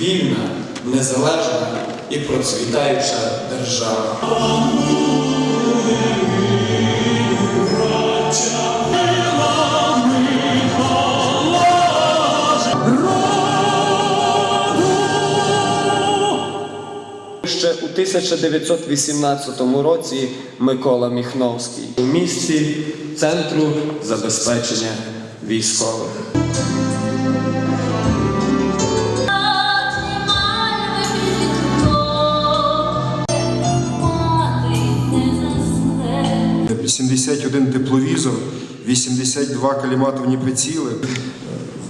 вільна, незалежна і процвітаюча держава. Ще у 1918 році Микола Міхновський у місті Центру забезпечення військових. Е, 71 тепловізор, 82 каліматовні приціли.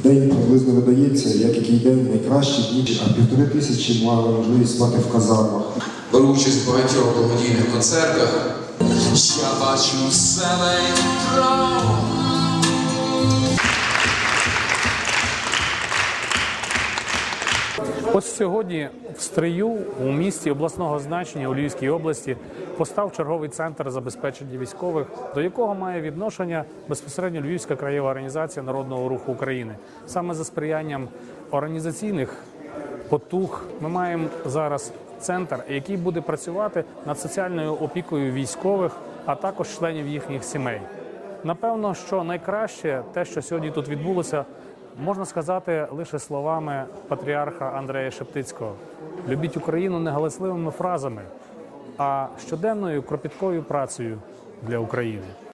В день приблизно видається, як який день найкращі дні, а півтори тисячі мали можливість мати в казармах. беру участь в багатьох благодійних концертах. Я бачу себе кров. Ось сьогодні в Стрию у місті обласного значення у Львівській області постав черговий центр забезпечення військових, до якого має відношення безпосередньо Львівська краєва організація народного руху України. Саме за сприянням організаційних потуг ми маємо зараз центр, який буде працювати над соціальною опікою військових, а також членів їхніх сімей. Напевно, що найкраще те, що сьогодні тут відбулося, можна сказати лише словами патріарха Андрея Шептицького: любіть Україну не галасливими фразами, а щоденною кропіткою працею для України.